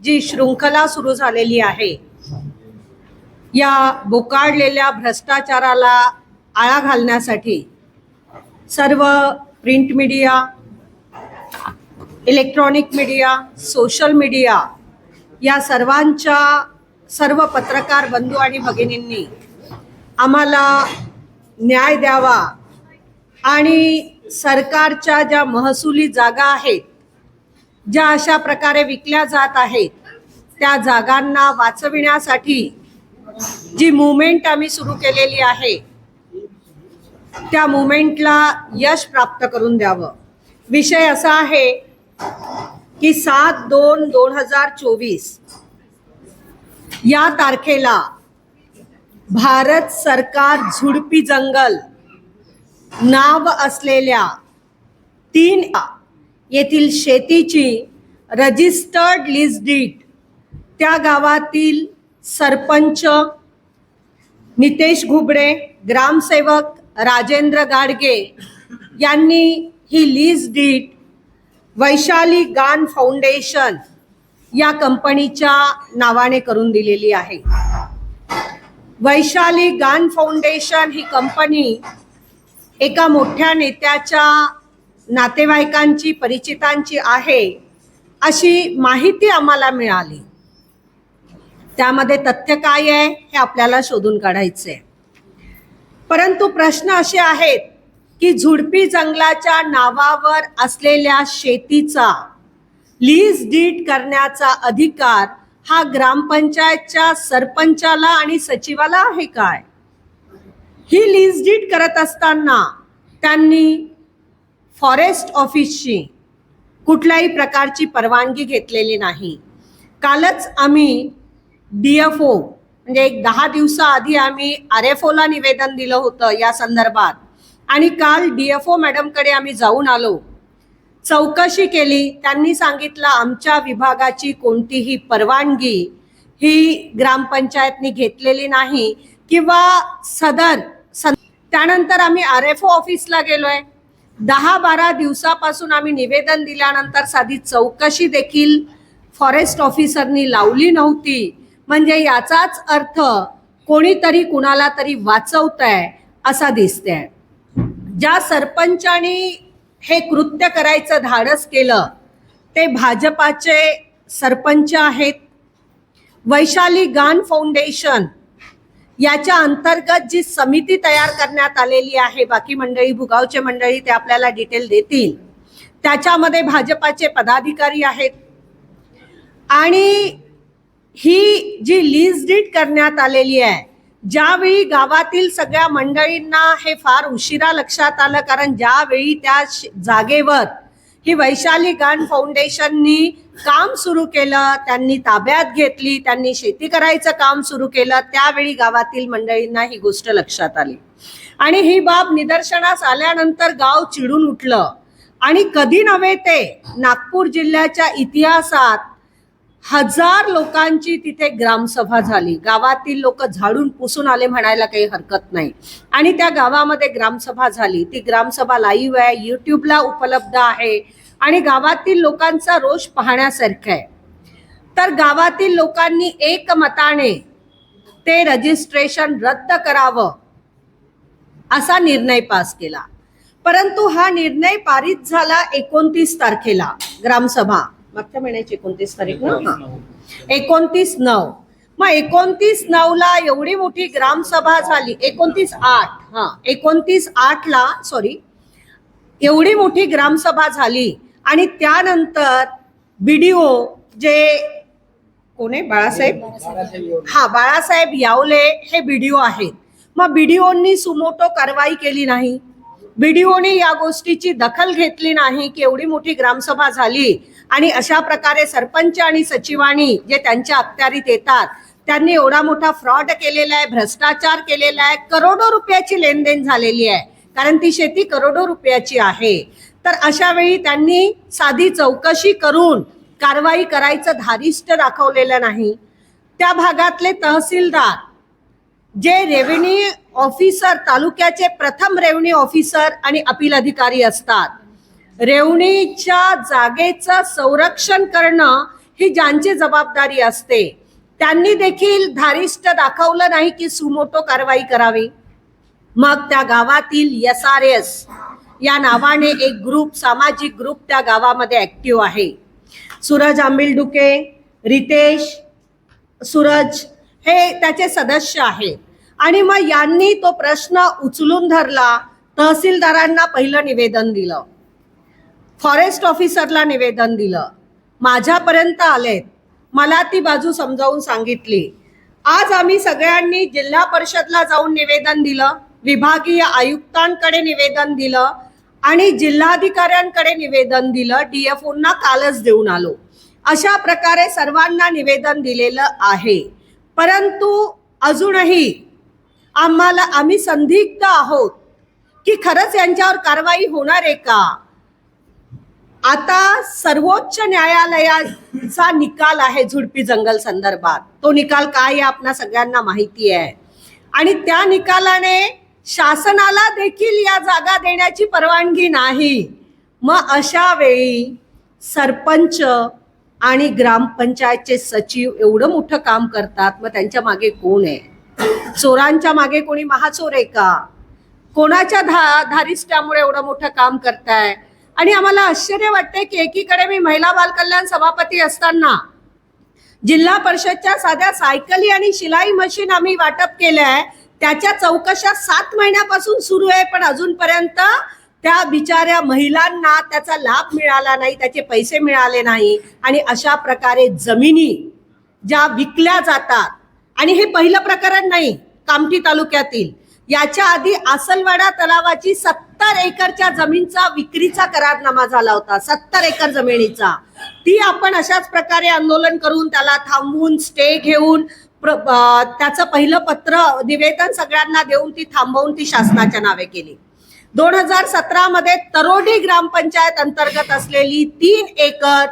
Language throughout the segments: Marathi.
जी शृंखला सुरू झालेली आहे. या बोकाळलेल्या भ्रष्टाचाराला आळा घालण्यासाठी सर्व print media electronic media social media या सर्वांच्या सर्व पत्रकार बंधू आणि भगिनींनी आम्हाला न्याय द्यावा आणि सरकारच्या ज्या महसुली जागा आहेत ज्या अशा प्रकारे विकल्या जात आहेत त्या जागांना वाचविण्यासाठी जी मुवमेंट आम्ही सुरू केलेली आहे त्या मुवमेंटला यश प्राप्त करून द्यावं. विषय असा आहे की सात दोन दोन हजार चोवीस या तारखेला भारत सरकार झुडपी जंगल नाव असलेल्या तीन येथील शेतीची रजिस्टर्ड लिस्ट डीट त्या गावातील सरपंच नितेश घुबडे ग्रामसेवक राजेंद्र गाडगे यांनी ही लीज डीट वैशाली गान फाउंडेशन या कंपनीच्या नावाने करून दिलेली आहे. वैशाली गान फाउंडेशन ही कंपनी एका मोठ्या नेत्याच्या नातेवाईकांची परिचितांची आहे अशी माहिती आम्हाला मिळाली. त्यामध्ये तथ्य काय आहे हे आपल्याला शोधून काढायचे परंतु प्रश्न असे आहेत की झुडपी जंगलाच्या नावावर असलेल्या शेतीचा लीज डीट करण्याचा अधिकार हा ग्रामपंचायतच्या सरपंचाला आणि सचिवाला आहे काय? ही लीज डीट करत असताना त्यांनी फॉरेस्ट ऑफिसची कुठल्याही प्रकारची परवानगी घेतलेली नाही. कालच आम्ही डी एफ ओ म्हणजे एक दहा दिवसाआधी आम्ही आर एफ ओला निवेदन दिलं होतं या संदर्भात. आणि काल डी एफ ओ मॅडमकडे आम्ही जाऊन आलो. चौकशी केली. त्यांनी सांगितलं आमच्या विभागाची कोणतीही परवानगी ही ग्रामपंचायतनी घेतलेली नाही किंवा सदर सन- त्यानंतर आम्ही आर एफ ओ ऑफिसला गेलोय. दहा बारा दिवसापासून आम्ही निवेदन दिल्यानंतर साधी चौकशी देखील फॉरेस्ट ऑफिसरनी लावली नव्हती. म्हणजे याचाच अर्थ कोणीतरी कुणाला तरी वाचवत आहे असा दिसतंय. ज्या सरपंचानी हे कृत्य करायचं धाडस केलं ते भाजपाचे सरपंच आहेत. वैशाली गान फाउंडेशन याच्या अंतर्गत जी समिती तयार करण्यात आलेली आहे बाकी मंडळी भुगावचे मंडळी ते आपल्याला डिटेल देतील. त्याच्यामध्ये भाजपाचे पदाधिकारी आहेत. आणि ही जी लीज डीड करण्यात आलेली आहे ज्यावेळी गावातील सगळ्या मंडळींना हे फार उशिरा लक्षात आलं कारण ज्यावेळी त्या श- जागेवर ही वैशाली गान फाउंडेशननी काम सुरू केलं त्यांनी ताब्यात घेतली त्यांनी शेती करायचं काम सुरू केलं त्यावेळी गावातील मंडळींना ही गोष्ट लक्षात आली. आणि ही बाब निदर्शनास आल्यानंतर गाव चिडून उठलं. आणि कधी नव्हे ते नागपूर जिल्ह्याच्या इतिहासात हजार लोकांची तिथे ग्रामसभा झाली. गावातील लोक झाडून पुसून आले म्हणायला काही हरकत नाही. आणि त्या गावामध्ये ग्रामसभा झाली. ती ग्रामसभा लाईव्ह आहे युट्यूबला उपलब्ध आहे. आणि गावातील लोकांचा रोष पाहण्यासारखा आहे. तर गावातील लोकांनी एकमताने ते रजिस्ट्रेशन रद्द करावं असा निर्णय पास केला. परंतु हा निर्णय पारित झाला एकोणतीस तारखेला. ग्रामसभा मागच्या महिन्याची एकोणतीस तारीख ना? हा. एकोणतीस नऊ. मग एकोणतीस नऊ ला एवढी मोठी ग्रामसभा झाली. एकोणतीस आठ. हा. एकोणतीस आठ ला सॉरी एवढी मोठी ग्रामसभा झाली. आणि त्यानंतर बीडीओ जे कोण आहे? बाळासाहेब? हा बाळासाहेब यावले हे बीडीओ आहेत. मग बीडीओनी सुमोटो कारवाई केली नाही. बीडीओने या गोष्टीची दखल घेतली नाही की एवढी मोठी ग्रामसभा झाली. आणि अशा प्रकारे सरपंच आणि सचिवांनी जे त्यांच्या अखत्यारीत येतात त्यांनी एवढा मोठा फ्रॉड केलेला आहे भ्रष्टाचार केलेला आहे करोडो रुपयाची लेनदेन झालेली आहे. कारण ती शेती करोडो रुपयाची आहे. तर अशा वेळी त्यांनी साधी चौकशी करून कारवाई करायचं धारिष्ट दाखवलेलं नाही. त्या भागातले तहसीलदार जे रेव्हेन्यू ऑफिसर तालुक्याचे प्रथम रेव्हेन्यू ऑफिसर आणि अपील अधिकारी असतात. रेवणीच्या जागेचं संरक्षण करणं ही ज्यांची जबाबदारी असते त्यांनी देखील धारिष्ट दाखवलं नाही की सुमोटो कारवाई करावी. मग त्या गावातील एस आर एस या नावाने एक ग्रुप सामाजिक ग्रुप त्या गावामध्ये ऍक्टिव्ह आहे. सूरज आंबिलडुके रितेश सूरज हे त्याचे सदस्य आहेत. आणि मग यांनी तो प्रश्न उचलून धरला तहसीलदारांना पहिलं निवेदन दिलं. फॉरेस्ट ऑफिसरला निवेदन दिलं. माझ्यापर्यंत आलेत. मला ती बाजू समजावून सांगितली. आज आम्ही सगळ्यांनी जिल्हा परिषदला जाऊन निवेदन दिलं विभागीय आयुक्तांकडे निवेदन दिलं आणि जिल्हाधिकाऱ्यांकडे निवेदन दिलं डीएफओना कालच देऊन आलो. अशा प्रकारे सर्वांना निवेदन दिलेलं आहे. परंतु अजूनही आम्हाला आम्ही संदिग्ध आहोत की खरंच यांच्यावर कारवाई होणार आहे का? आता सर्वोच्च न्यायालयाचा निकाल आहे झुडपी जंगल संदर्भात. तो निकाल काय आहे आपणा सगळ्यांना माहिती आहे. आणि त्या निकालाने शासनाला देखील या जागा देण्याची परवानगी नाही. मग अशा वेळी सरपंच आणि ग्रामपंचायतचे सचिव एवढं मोठं काम करतात मग त्यांच्या मागे कोण आहे? चोरांच्या मागे कोणी महाचोर आहे का? कोणाच्या धा धारिष्ट्यामुळे एवढं मोठं काम करताय? आणि आम्हाला आश्चर्य वाटते की एकीकडे मी महिला बालकल्याण सभापती असताना जिल्हा परिषदच्या साध्या सायकली आणि शिलाई मशीन आम्ही वाटप केलं आहे त्याच्या चौकशा सात महिन्यापासून सुरू आहे पण अजूनपर्यंत त्या बिचाऱ्या महिलांना त्याचा लाभ मिळाला नाही त्याचे पैसे मिळाले नाही. आणि अशा प्रकारे जमिनी ज्या विकल्या जातात आणि हे पहिलं प्रकरण नाही कामठी तालुक्यातील. याच्या आधी आसलवाडा तलावाची सत्तर एकरच्या जमीनचा विक्रीचा करारनामा झाला होता सत्तर एकर जमिनीचा. ती आपण अशाच प्रकारे आंदोलन करून त्याला थांबवून स्टे घेऊन प्र- त्याचं पहिलं पत्र निवेदन सगळ्यांना देऊन ती थांबवून ती शासनाच्या नावे केली. दोन हजार सतरामध्ये तरोडी ग्रामपंचायत अंतर्गत असलेली तीन एकर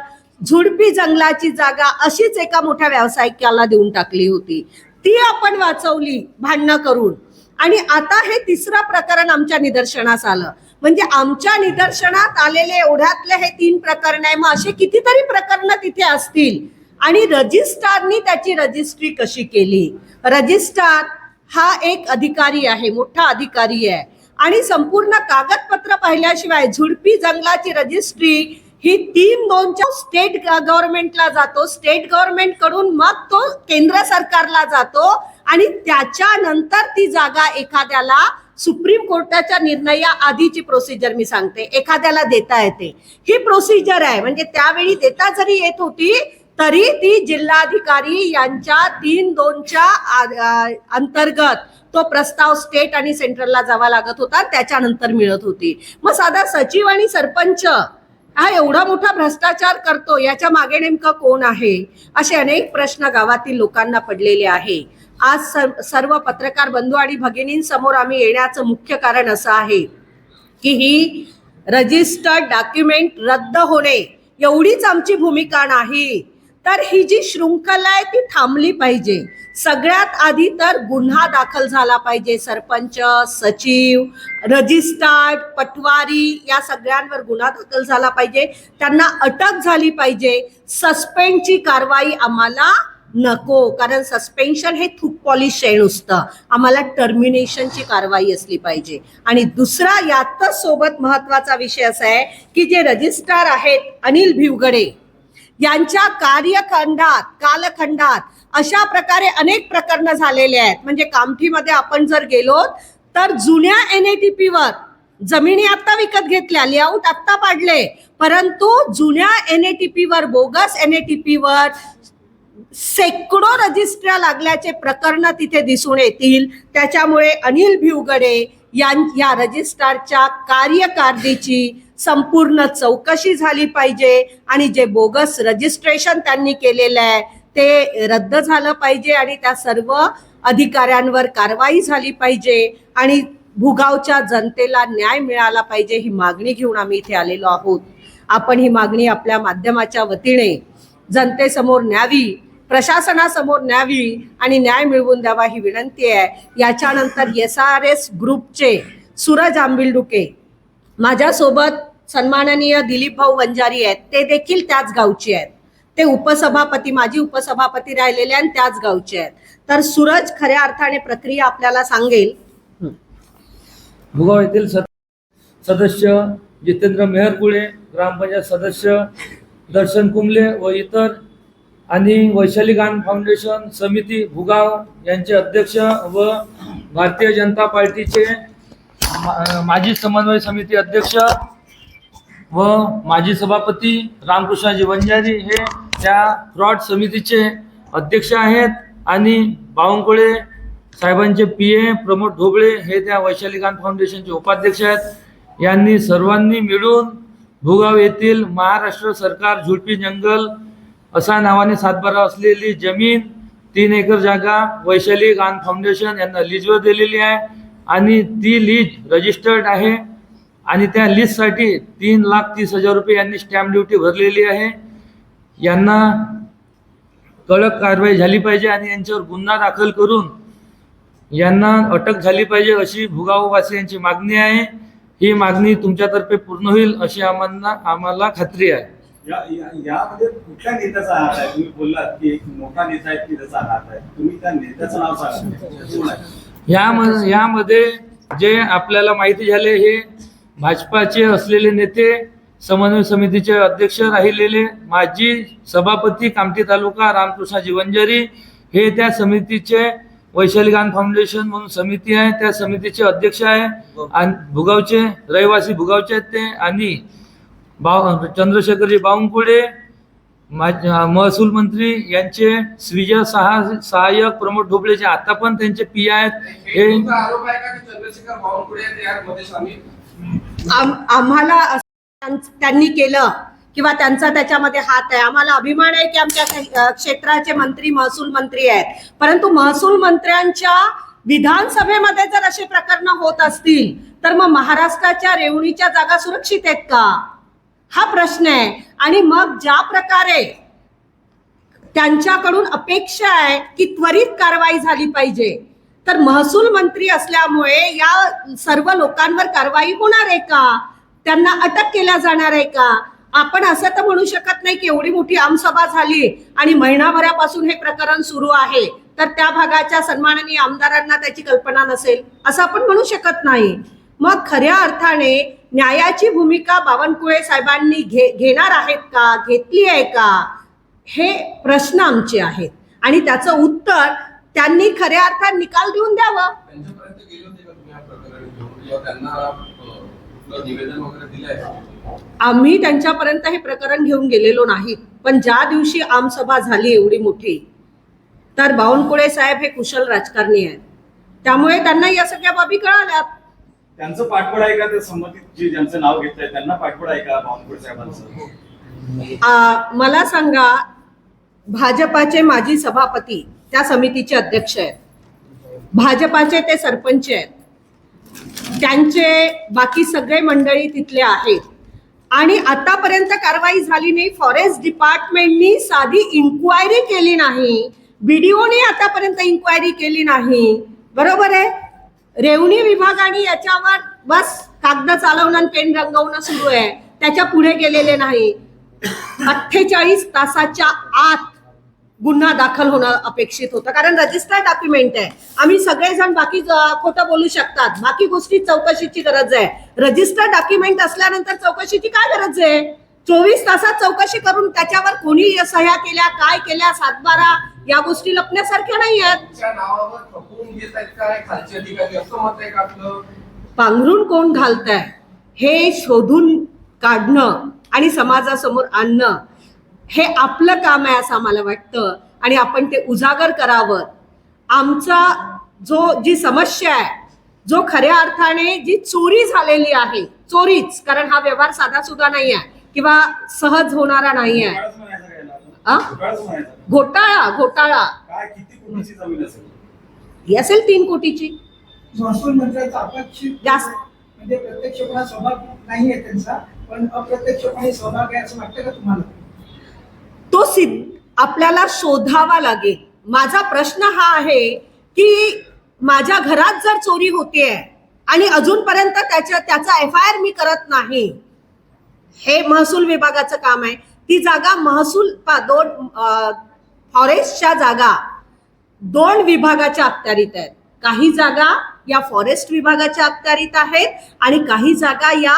झुडपी जंगलाची जागा अशीच एका मोठ्या व्यावसायिकाला देऊन टाकली होती. ती आपण वाचवली भांडणं करून. आणि आता हे तिसरं प्रकरण आमच्या निदर्शनास आलं. म्हणजे आमच्या निदर्शनात आलेले एवढ्यातले हे तीन प्रकरण आहे. मग असे कितीतरी प्रकरण तिथे असतील. आणि रजिस्ट्रारनी त्याची रजिस्ट्री कशी केली? रजिस्ट्रार हा एक अधिकारी आहे मोठा अधिकारी आहे. आणि संपूर्ण कागदपत्र पाहिल्याशिवाय झुडपी जंगलाची रजिस्ट्री ही तीन दोनच्या स्टेट गव्हर्नमेंटला जातो. स्टेट गव्हर्नमेंटकडून मग तो केंद्र सरकारला जातो आणि त्याच्यानंतर ती जागा एखाद्याला सुप्रीम कोर्टाच्या निर्णया आधीची प्रोसिजर मी सांगते. एखाद्याला देता येते. ही प्रोसिजर आहे. म्हणजे त्यावेळी देता जरी येत होती तरी ती जिल्हाधिकारी यांच्या तीन दोनच्या अंतर्गत तो प्रस्ताव स्टेट आणि सेंट्रलला जावा लागत होता. त्याच्यानंतर मिळत होती. मग साधा सचिव आणि सरपंच हा एवढा मोठा भ्रष्टाचार करतो याच्या मागे नेमकं कोण आहे? असे अनेक प्रश्न गावातील लोकांना पडलेले आहे. आज सर- सर्व पत्रकार बंधू आणि भगिनींसमोर आम्ही येण्याचं मुख्य कारण असं आहे की ही रजिस्टर्ड डॉक्युमेंट रद्द होणे एवढीच आमची भूमिका नाही. तर ही जी शृंखला आहे ती थांबली पाहिजे. सगळ्यात आधी तर गुन्हा दाखल झाला पाहिजे. सरपंच सचिव रजिस्टर्ड पटवारी या सगळ्यांवर गुन्हा दाखल झाला पाहिजे. त्यांना अटक झाली पाहिजे. सस्पेंडची कारवाई आम्हाला नको कारण सस्पेन्शन हे थूक पॉलिश आहे नुसतं. आम्हाला टर्मिनेशनची कारवाई असली पाहिजे. आणि दुसरा यातच सोबत महत्त्वाचा विषय असा आहे की जे रजिस्ट्रार आहेत अनिल भिवगडे यांच्या कार्यखंडात कालखंडात अशा प्रकारे अनेक प्रकरणं झालेले आहेत. म्हणजे कामठीमध्ये आपण जर गेलो तर जुन्या एन ए टी पीवर जमिनी आता विकत घेतल्या लेआउट आत्ता पाडले परंतु जुन्या एन ए टी पीवर बोगस एन ए टी पीवर शेकडो रजिस्ट्र्या लागल्याचे प्रकरण तिथे दिसून येतील. त्याच्यामुळे अनिल भिवगडे यां या रजिस्ट्रारच्या कार्यकारदीची संपूर्ण चौकशी झाली पाहिजे. आणि जे बोगस रजिस्ट्रेशन त्यांनी केलेलं आहे ते रद्द झालं पाहिजे आणि त्या सर्व अधिकाऱ्यांवर कारवाई झाली पाहिजे. आणि भुगावच्या जनतेला न्याय मिळाला पाहिजे ही मागणी घेऊन आम्ही इथे आलेलो आहोत. आपण ही मागणी आपल्या माध्यमाच्या वतीने जनतेसमोर न्यावी प्रशासनासमोर न्यावी आणि न्याय मिळवून द्यावा ही विनंती आहे. याच्यानंतर एस आर एस ग्रुपचे सूरज आंबिलडुके माझ्यासोबत सन्माननीय दिलीप भाऊ वंजारी आहेत. ते देखील त्याच गावचे आहेत. ते उपसभापती माजी उपसभापती राहिलेले आणि त्याच गावचे आहेत. तर सूरज खऱ्या अर्थाने प्रक्रिया आपल्याला सांगेल. भुगाव येथील सद- सदस्य जितेंद्र मेहरकुळे ग्रामपंचायत सदस्य दर्शन कुंबले व इतर आणि वैशाली गान फाउंडेशन समिती भुगाव यांचे अध्यक्ष व भारतीय जनता पार्टीचे माजी समन्वय समिती अध्यक्ष व माजी सभापती रामकृष्णाजी वंजारी हे त्या फ्रॉड समितीचे अध्यक्ष आहेत आणि बावनकुळे साहेबांचे पी ए प्रमोद ढोबळे हे त्या वैशाली फाउंडेशनचे उपाध्यक्ष आहेत. यांनी सर्वांनी मिळून भूगाव येथील महाराष्ट्र सरकार झुडपी जंगल असा नावाने सातबारा असलेली जमीन तीन एकर जागा वैशाली गान फाउंडेशन यांना लीजवर दिलेली आहे आणि ती लीज रजिस्टर्ड आहे. आणि त्या लिस्टसाठी तीन लाख तीस हजार रुपये यांनी स्टॅम्प ड्युटी भरलेली आहे. यांना कडक कारवाई झाली पाहिजे आणि यांच्यावर गुन्हा दाखल करून यांना अटक झाली पाहिजे अशी भुगाववासियांची मागणी आहे. ही मागणी तुमच्यातर्फे पूर्ण होईल अशी आम्हाला आम्हाला खात्री आहे. यामध्ये कुठल्या नेत्याचा हात आहे? तुम्ही बोललात की एक मोठा नेता आहे की त्याचा हात आहे. तुम्ही त्या नेत्याचं नाव सांगा. कोण आहे? या यामध्ये जे आपल्याला माहिती झाले हे भाजपाचे असलेले नेते समन्वय समितीचे अध्यक्ष राहिलेले माजी सभापती कामठी तालुका रामकृष्ण जीवनजरी हे त्या समितीचे वैशाली फाउंडेशन म्हणून समिती आहे त्या समितीचे अध्यक्ष आहे. आणि भुगावचे रहिवासी भुगावचे आहेत ते. आणि बाव चंद्रशेखरजी बावनकुळे महसूल मंत्री यांचे श्रीजय सहा सहाय्यक प्रमोद ढोबळे जे आता पण त्यांचे पी आहेत. हे आम आम्हाला त्यांनी केलं किंवा त्यांचा त्याच्यामध्ये हात आहे. आम्हाला अभिमान आहे की आमच्या क्षेत्राचे मंत्री महसूल मंत्री आहेत. परंतु महसूल मंत्र्यांच्या विधानसभेमध्ये जर असे प्रकरण होत असतील तर मग महाराष्ट्राच्या रेवणीच्या जागा सुरक्षित आहेत का? हा प्रश्न आहे. आणि मग ज्या प्रकारे त्यांच्याकडून अपेक्षा आहे की त्वरित कारवाई झाली पाहिजे तर महसूल मंत्री असल्यामुळे या सर्व लोकांवर कारवाई होणार आहे का? त्यांना अटक केल्या जाणार आहे का? आपण असं तर म्हणू शकत नाही की एवढी मोठी आमसभा झाली आणि महिनाभरापासून हे प्रकरण सुरू आहे. तर त्या भागाच्या सन्माननीय आमदारांना त्याची कल्पना नसेल असं आपण म्हणू शकत नाही. मग खऱ्या अर्थाने न्यायाची भूमिका बावनकुळे साहेबांनी घे घेणार आहेत का? घेतली आहे का? हे प्रश्न आमचे आहेत. आणि त्याचं उत्तर त्यांनी खऱ्या अर्थात निकाल देऊन द्यावं. त्यांच्यापर्यंत गेले होते का तुम्ही या प्रकरण घेऊन? किंवा त्यांना अ, कुठलं निवेदन वगैरे दिलंय? आम्ही त्यांच्यापर्यंत हे प्रकरण घेऊन गेलेलो नाही. पण ज्या दिवशी आमसभा झाली एवढी मोठी तर बावनकुळे साहेब हे कुशल राजकारणी आहेत. त्यामुळे त्यांना या सगळ्या बाबी कळाल्यात त्यांचं पाठबळ आहे का? ते संबंधित जे ज्यांचं नाव घेत आहे त्यांना पाठबळ आहे का बावनकुळे साहेबांचं? आ, मला सांगा भाजपाचे माजी सभापती त्या समितीचे अध्यक्ष आहेत. भाजपाचे ते सरपंच आहेत. त्यांचे बाकी सगळे मंडळी तिथले आहेत. आणि आतापर्यंत कारवाई झाली नाही फॉरेस्ट डिपार्टमेंटनी साधी इन्क्वायरी केली नाही. बीडीओने आतापर्यंत इन्क्वायरी केली नाही. बरोबर आहे? रेवणी विभागाने याच्यावर बस कागद चालवणं आणि पेन रंगवणं सुरू आहे. त्याच्या पुढे गेलेले नाही. अठ्ठेचाळीस तासाच्या आत गुन्हा दाखल होणं अपेक्षित होतं. कारण रजिस्टर्ड डॉक्युमेंट आहे. आम्ही सगळेजण बाकी खोटं बोलू शकतात. बाकी गोष्टी चौकशीची गरज आहे. रजिस्टर्ड डॉक्युमेंट असल्यानंतर चौकशीची काय गरज आहे? चोवीस तासात चौकशी करून त्याच्यावर कोणी सह्या केल्या काय केल्या सातबारा या गोष्टी लपण्यासारख्या नाही आहेत. पांघरून कोण घालताय? हे शोधून काढणं आणि समाजासमोर आणणं हे आपलं काम आहे असं आम्हाला वाटतं आणि आपण ते उजागर करावं. आमचा जो जी समस्या आहे जो खऱ्या अर्थाने जी चोरी झालेली आहे चोरीच कारण हा व्यवहार साधा सुद्धा नाही आहे किंवा सहज होणारा नाही आहे? घोटाळा घोटाळा. ही असेल तीन कोटीची. जास्त. म्हणजे प्रत्यक्षपणे सहभाग नाही आहे त्यांचा पण अप्रत्यक्षपणे सहभाग आहे असं वाटतं का तुम्हाला? तो सिद्ध आपल्याला शोधावा लागेल. माझा प्रश्न हा आहे की माझ्या घरात जर चोरी होतीये आणि अजूनपर्यंत त्याच्या त्याचा एफ आय आर मी करत नाही हे महसूल विभागाचं काम आहे. ती जागा महसूल पा- दोन फॉरेस्टच्या जागा दोन विभागाच्या अखत्यारीत आहेत. काही जागा या फॉरेस्ट विभागाच्या अखत्यारीत आहेत आणि काही जागा या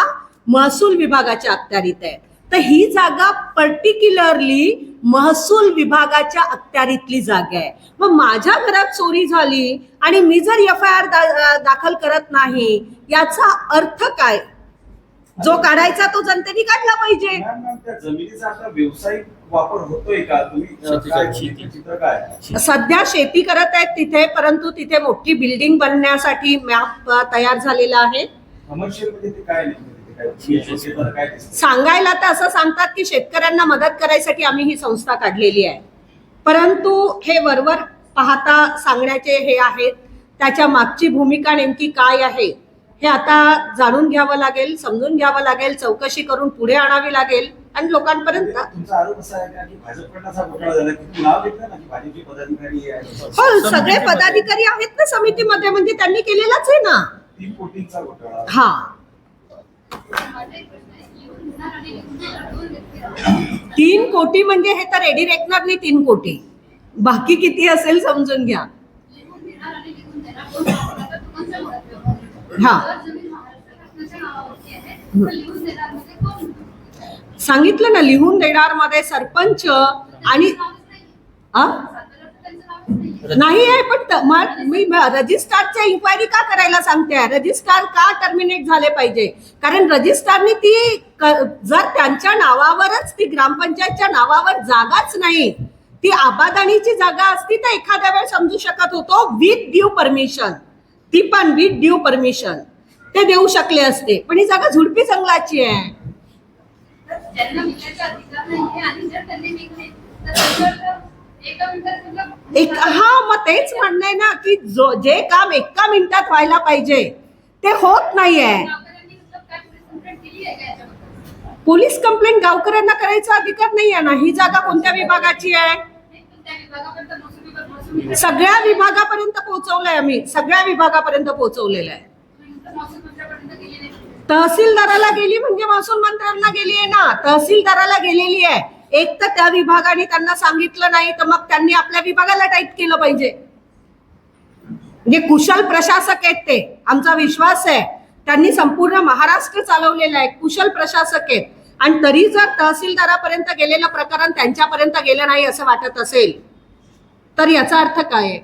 महसूल विभागाच्या अखत्यारीत आहेत. तर ही जागा पर्टिक्युलरली महसूल विभागाच्या अखत्यारीतली जागा आहे. मग माझ्या घरात चोरी झाली आणि मी जर एफ आय आर दाखल करत नाही याचा अर्थ काय? जो काढायचा तो जनतेने काढला पाहिजे. मॅम, मॅम, त्या जमिनीचा आता व्यावसायिक वापर होतोय का? तुम्ही अ, काय चित्र काय? सध्या शेती करत आहेत तिथे परंतु तिथे मोठी बिल्डिंग बनण्यासाठी मॅप तयार झालेला आहे. ते काय सांगायला तर असं सांगतात की शेतकऱ्यांना मदत करायसाठी आम्ही ही संस्था काढलेली आहे. परंतु हे वरवर पाहता सांगण्याचे हे आहेत. त्याच्या मागची भूमिका नेमकी काय आहे हे आता जाणून घ्यावं लागेल समजून घ्यावं लागेल चौकशी करून पुढे आणावी लागेल आणि लोकांपर्यंत हो सगळे पदाधिकारी आहेत ना समितीमध्ये म्हणजे त्यांनी केलेलाच आहे ना. हा. तीन कोटी म्हणजे हे तर रेडी रेकनरनी तीन कोटी. बाकी किती असेल समजून घ्या. हा. सांगितलं ना लिहून देणार मध्ये सरपंच आणि नाही आहे पण मग मी रजिस्ट्रारच्या इन्क्वायरी का करायला सांगते? रजिस्ट्रार का टर्मिनेट झाले पाहिजे? कारण रजिस्ट्रारनी ती क- जर त्यांच्या नावावरच ती ग्रामपंचायतच्या नावावर जागाच नाही ती आबादानीची जागा असती तर एखाद्या वेळ समजू शकत होतो विथ ड्यू परमिशन ती पण विथ ड्यू परमिशन ते देऊ शकले असते. पण ही जागा झुडपी जंगलाची आहे. ज्यांना विकायचा अधिकार नाहीये आणि जर त्यांनी विकले तर त्याच्यावर एक हा मग तेच म्हणणं आहे ना की जो जे काम एका मिनिटात व्हायला पाहिजे ते होत नाहीये. पोलीस कंप्लेंट आहे पोलीस गावकऱ्यांना करायचा अधिकार नाही आहे ना? ही जागा कोणत्या विभागाची आहे? विभागापर्यंत सगळ्या विभागापर्यंत पोहोचवलंय आम्ही. सगळ्या विभागापर्यंत पोहोचवलेलं आहे. तहसीलदाराला गेली म्हणजे महसूल मंत्र्यांना गेली आहे ना? तहसीलदाराला गेलेली आहे. एक तर त्या विभागाने त्यांना सांगितलं नाही तर मग त्यांनी आपल्या विभागाला टाईप केलं पाहिजे. म्हणजे कुशल प्रशासक आहेत ते आमचा विश्वास आहे. त्यांनी संपूर्ण महाराष्ट्र चालवलेला आहे कुशल प्रशासक आहेत. आणि तरी जर तहसीलदारापर्यंत गेलेलं प्रकरण त्यांच्यापर्यंत गेलं नाही असं वाटत असेल तर याचा अर्थ काय आहे?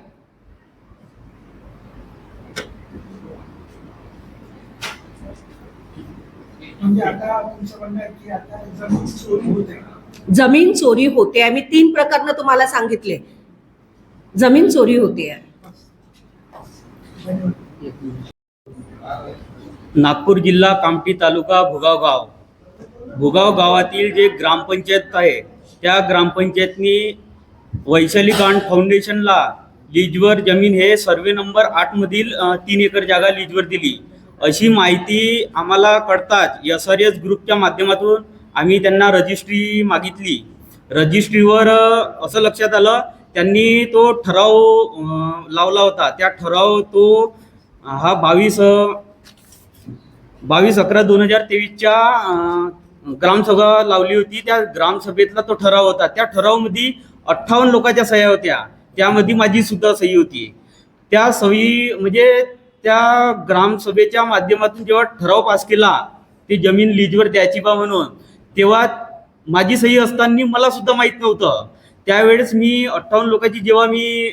म्हणजे आता तुमचं म्हणणं आहे की आता चोरी होते जमीन चोरी होते आहे. मी तीन प्रकरण तुम्हाला सांगितले. जमीन चोरी होते आहे. नागपूर जिल्हा कामठी तालुका भुगाव गाव भुगाव गावातील जे ग्रामपंचायत आहे त्या ग्रामपंचायतनी वैशाली गांड फाउंडेशनला लीजवर जमीन हे सर्वे नंबर आठमधील तीन एकर जागा लीजवर दिली. अशी माहिती आम्हाला कळताच एस आर एस ग्रुपच्या माध्यमातून आम्ही त्यांना रजिस्ट्री मागितली. रजिस्ट्रीवर असं लक्षात आलं त्यांनी तो ठराव लावला होता. त्या ठराव तो हा बावीस बावीस अकरा दोन हजार तेवीसच्या ग्रामसभा लावली होती. त्या ग्रामसभेतला तो ठराव होता. त्या ठरावमध्ये अठ्ठावन्न लोकांच्या सह्या होत्या. त्यामध्ये माझी सुद्धा सही होती. त्या सही म्हणजे त्या ग्रामसभेच्या माध्यमातून जेव्हा ठराव पास केला ती जमीन लीजवर द्यायची बा म्हणून तेव्हा माझी सही असताना मला सुद्धा माहीत नव्हतं. त्यावेळेस मी अठ्ठावन्न लोकांची जेव्हा मी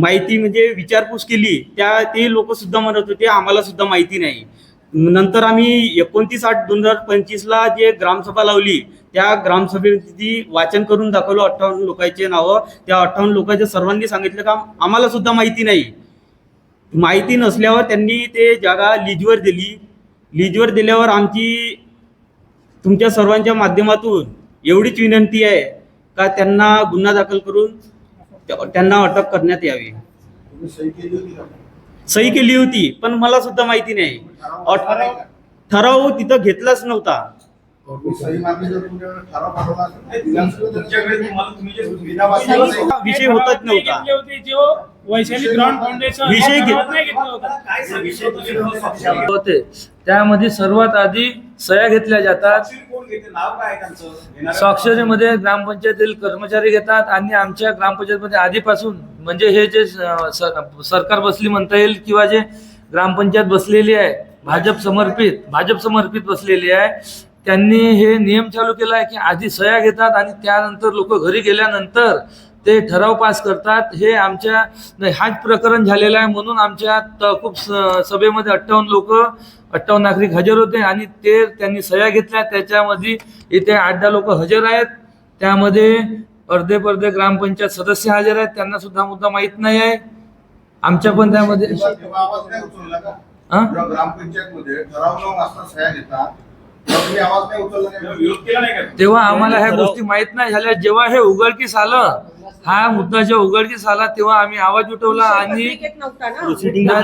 माहिती म्हणजे विचारपूस केली त्या ते लोक सुद्धा म्हणत होते आम्हाला सुद्धा माहिती नाही. नंतर आम्ही एकोणतीस आठ दोन हजार पंचवीसला जे ग्रामसभा लावली त्या ग्रामसभेची वाचन करून दाखवलं अठ्ठावन्न लोकांचे नावं. त्या अठ्ठावन्न लोकांच्या सर्वांनी सांगितलं का आम्हाला सुद्धा माहिती नाही. माहिती नसल्यावर त्यांनी ते जागा लीजवर दिली. लीजवर दिल्यावर आमची तुमच्या सर्वांच्या माध्यमातून एवढीच विनंती आहे का त्यांना गुन्हा दाखल करून त्या- त्यांना अटक करण्यात यावी? सही केली होती का सही केली होती पण मला सुद्धा माहिती नाही. ठराव तिथं घेतलाच नव्हता. सही मागणी जर तुमच्याकडे ठराव पाठवला असेल नाही, तुमच्याकडे तुम्हाला तुम्ही जे विषय होतच नव्हता. घेतली होती जो वैशाली ग्राउंड फाउंडेशन विषय होता. त्यामध्ये सर्वात आधी सह्या घेतल्या जातात. स्वाक्षरीमध्ये ग्रामपंचायतीतील कर्मचारी घेतात आणि आमच्या ग्रामपंचायतमध्ये आधीपासून म्हणजे हे जे सरकार बसली म्हणता येईल किंवा जे ग्रामपंचायत बसलेली आहे भाजप समर्पित भाजप समर्पित बसलेली आहे त्यांनी हे नियम चालू केला आहे की आधी सह्या घेतात आणि त्यानंतर लोक घरी गेल्यानंतर ते ठराव पास करतात. हे आमच्या हाच प्रकरण झालेलं आहे म्हणून आमच्या स- सभेमध्ये अठ्ठावन्न लोक अठ्ठावन्न नागरिक हजर होते आणि ते त्यांनी सह्या घेतल्या. त्याच्यामध्ये इथे आठ दहा लोक हजर आहेत. त्यामध्ये अर्धे पर्धे ग्रामपंचायत सदस्य हजर आहेत. त्यांना सुद्धा मुद्दा माहीत नाही आहे. आमच्या पण त्यामध्ये ग्रामपंचायत तेव्हा तुम्ही आवाज नाही उचलला तेव्हा नाही विरोध केला नाही का? तेव्हा आम्हाला ह्या गोष्टी माहीत नाही झाल्या. जेव्हा हे उघडकीस आलं हा मुद्दा जेव्हा उघडकीस आला तेव्हा आम्ही आवाज उठवला आणि ला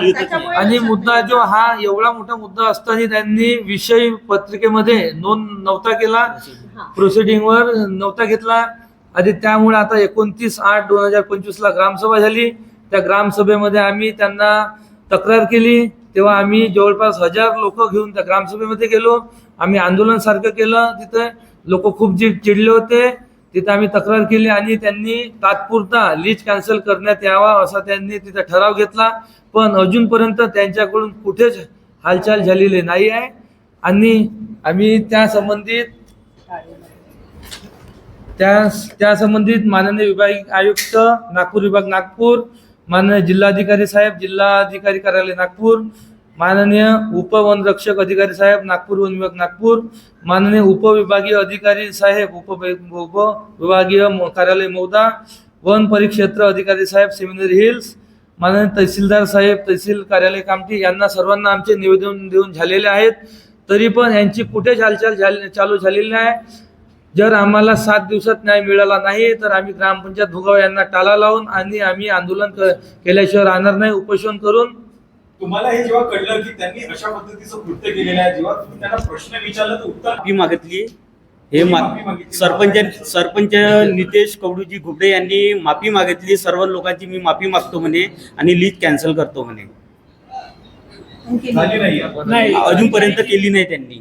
आणि मुद्दा जो हा एवढा मोठा मुद्दा असताना त्यांनी विषय पत्रिकेमध्ये नोंद नव्हता केला. प्रोसिडिंगवर नव्हता घेतला. आणि त्यामुळे आता एकोणतीस आठ दोन हजार पंचवीसला ग्रामसभा झाली. त्या ग्रामसभेमध्ये आम्ही त्यांना तक्रार केली. तेव्हा आम्ही जवळपास हजार लोक घेऊन त्या ग्रामसभेमध्ये गेलो. आम्ही आंदोलन सारखं केलं तिथे लोक खूप जी चिडले होते तिथे आम्ही तक्रार केली आणि त्यांनी तात्पुरता लीज कॅन्सल करण्यात यावा असा त्यांनी तिथे ठराव घेतला. पण अजूनपर्यंत त्यांच्याकडून कुठेच हालचाल झालेली नाही आहे. आणि आम्ही त्या संबंधित त्या त्या संबंधित माननीय विभाग आयुक्त नागपूर विभाग नागपूर माननीय जिल्हाधिकारी साहेब जिल्हाधिकारी कार्यालय नागपूर माननीय उपवनरक्षक अधिकारी साहेब नागपूर वन विभाग नागपूर. माननीय उपविभागीय अधिकारी साहेब उप उपविभागीय म- कार्यालय मौदा. वन परिक्षेत्र अधिकारी साहेब सेमिनरी हिल्स. माननीय तहसीलदार साहेब तहसील कार्यालय कामठी यांना सर्वांना आमचे निवेदन देऊन झालेले आहेत. तरी पण यांची कुठे हालचाल झाली चालू झालेली नाही. जर आम्हाला सात दिवसात न्याय मिळाला नाही तर आम्ही ग्रामपंचायत भुगाव यांना टाला लावून आणि आम्ही आंदोलन क- केल्याशिवाय राहणार नाही उपोषण करून. तुम्हाला हे जेव्हा कळलं की त्यांनी अशा पद्धतीचं कृत्य केलेलं आहे जेव्हा तुम्ही त्यांना प्रश्न विचारला तर उत्तर माफी मागितली हे माफी मागितली? सरपंच सरपंच नितेश कवडूजी घुबडे यांनी माफी मागितली. सर्व लोकांची मी माफी मागतो म्हणे आणि लीज कॅन्सल करतो म्हणे. झाली नाही नाही. अजूनपर्यंत केली नाही त्यांनी.